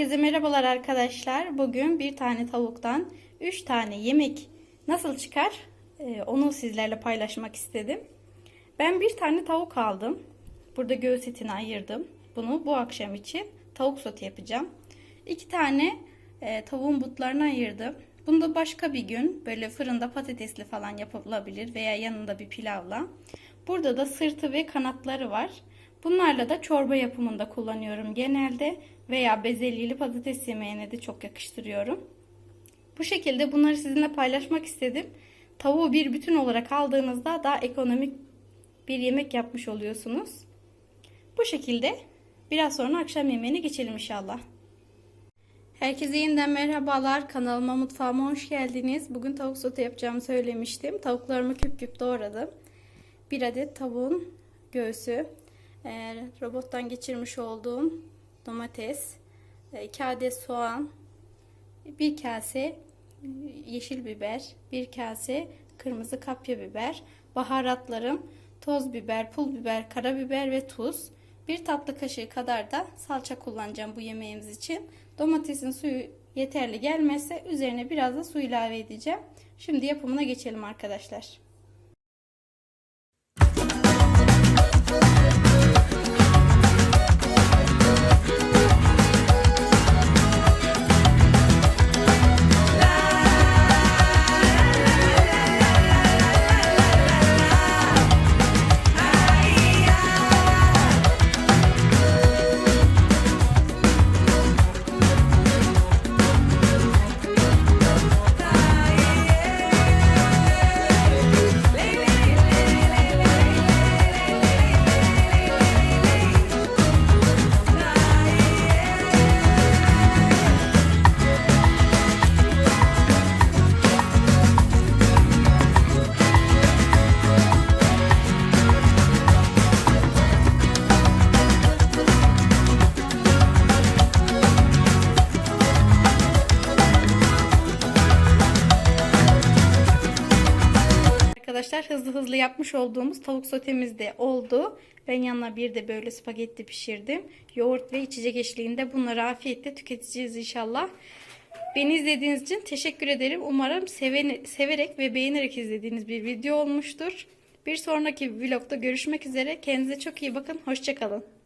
Herkese merhabalar arkadaşlar. Bugün bir tane tavuktan 3 tane yemek nasıl çıkar Ee, onu sizlerle paylaşmak istedim. Ben bir tane tavuk aldım. Burada göğüs etini ayırdım. Bunu bu akşam için tavuk sote yapacağım. İki tane e, tavuğun butlarını ayırdım. Bunu da başka bir gün böyle fırında patatesli falan yapılabilir veya yanında bir pilavla. Burada da sırtı ve kanatları var. Bunlarla da çorba yapımında kullanıyorum genelde veya bezelyeli patates yemeğine de çok yakıştırıyorum. Bu şekilde bunları sizinle paylaşmak istedim. Tavuğu bir bütün olarak aldığınızda daha ekonomik bir yemek yapmış oluyorsunuz. Bu şekilde biraz sonra akşam yemeğine geçelim inşallah. Herkese yeniden merhabalar. Kanalıma mutfağıma hoş geldiniz. Bugün tavuk sote yapacağımı söylemiştim. Tavuklarımı küp küp doğradım. Bir adet tavuğun göğsü, e, robottan geçirmiş olduğum domates, 2 adet soğan, bir kase yeşil biber, bir kase kırmızı kapya biber, baharatlarım, toz biber, pul biber, karabiber ve tuz. Bir tatlı kaşığı kadar da salça kullanacağım bu yemeğimiz için. Domatesin suyu yeterli gelmezse üzerine biraz da su ilave edeceğim. Şimdi yapımına geçelim arkadaşlar. Arkadaşlar hızlı hızlı yapmış olduğumuz tavuk sotemiz de oldu. Ben yanına bir de böyle spagetti pişirdim. Yoğurt ve içecek eşliğinde bunları afiyetle tüketeceğiz inşallah. Beni izlediğiniz için teşekkür ederim. Umarım seven, severek ve beğenerek izlediğiniz bir video olmuştur. Bir sonraki vlogda görüşmek üzere. Kendinize çok iyi bakın. Hoşçakalın.